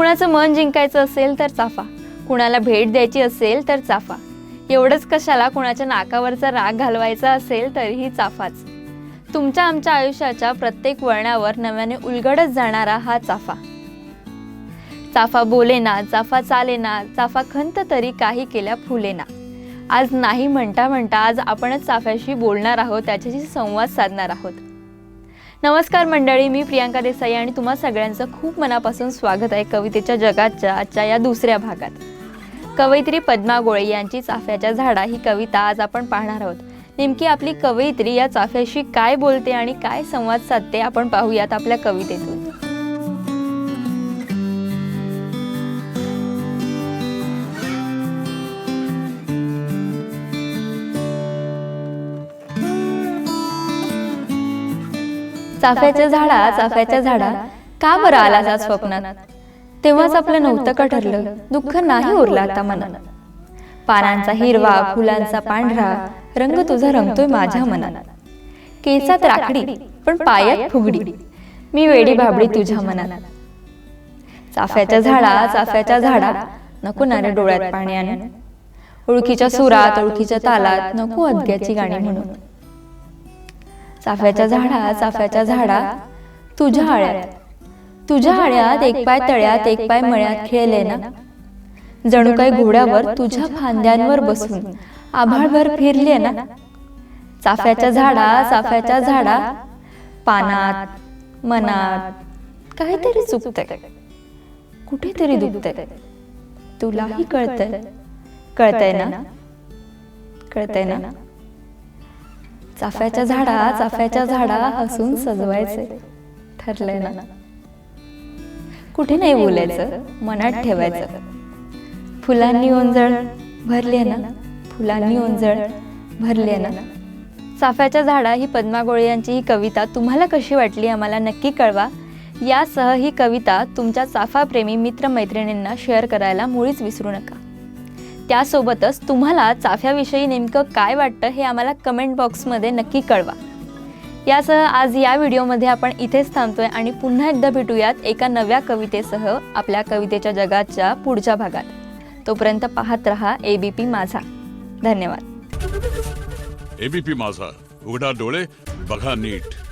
कुणाचं मन जिंकायचं असेल तर चाफा. कुणाला भेट द्यायची असेल तर चाफा. एवढंच कशाला कुणाच्या नाकावरचा राग घालवायचा असेल तरीही चाफाच. तुमच्या आमच्या आयुष्याच्या प्रत्येक वळणावर नव्याने उलगडत जाणारा हा चाफा. चाफा बोलेना चाफा चालेना चाफा खंत तरी काही केल्या फुलेना आज नाही म्हणता म्हणता आज आपणच चाफ्याशी बोलणार आहोत त्याच्याशी संवाद साधणार आहोत. नमस्कार मंडळी मी प्रियांका देसाई आणि तुम्हा सगळ्यांचं खूप मनापासून स्वागत आहे कवितेच्या जगाच्या आजच्या या दुसऱ्या भागात. कवयित्री पद्मा गोळे यांची चाफ्याच्या झाडा ही कविता आज आपण पाहणार आहोत. नेमकी आपली कवयित्री या चाफ्याशी काय बोलते आणि काय संवाद साधते आपण पाहूयात आपल्या कवितेतून. चाफ्याच्या झाडा चाफ्याच्या झाडा का बरं आलास आज स्वप्नात? तेव्हाच आपलं नव्हतं का ठरलं. दुःख नाही उरलं आता मनात. पानांचा हिरवा फुलांचा पांढरा रंग तुझा रंगतोय माझ्या मनात. केसात राखडी पण पायात फुगडी. मी वेडी भाबडी तुझ्या मनात. चाफ्याच्या झाडा चाफ्याच्या झाडा. नको ना रे डोळ्यात पाण्याने ओळखीच्या सुरात ओळखीच्या तालात नको अद्याची गाणी म्हणून. चाफ्याच्या झाडा चाफ्याच्या झाडा तुझ्या आळ्यात. तुझ्या आळ्यात एक पाय तळ्यात एक पाय मळ्यात खेळले ना? जणू काही घोड्यावर तुझ्या फांद्यांवर बसून आभाळभर फिरले ना? चाफ्याच्या झाडा चाफ्याच्या झाडा पानात मनात काहीतरी चुकतंय कुठेतरी दुखतंय. तुलाही कळतंय. कळतंय ना? कळतंय ना? चाफ्याच्या झाडा चाफ्याच्या झाडा हसून सजवायचे. ठरलंय ना. कुठे नाही बोलायचं मनात ठेवायचं. फुलांनी ओंजळ भरले ना. फुलांनी ओंजळ भरले ना. चाफ्याच्या झाडा ही पद्मा गोळे यांची ही कविता तुम्हाला कशी वाटली आम्हाला नक्की कळवा. यासह ही कविता तुमच्या चाफाप्रेमी मित्रमैत्रिणींना शेअर करायला मुळीच विसरू नका. त्यासोबतच तुम्हाला चाफ्याविषयी नेमकं काय वाटतं हे आम्हाला कमेंट बॉक्समध्ये नक्की कळवा. यासह आज या व्हिडिओमध्ये आपण इथेच थांबतोय आणि पुन्हा एकदा भेटूयात एका नव्या कवितेसह आपल्या कवितेच्या जगाच्या पुढच्या भागात. तोपर्यंत पाहत रहा एबीपी माझा. धन्यवाद. एबीपी माझा. उघडा डोळे बघा नीट.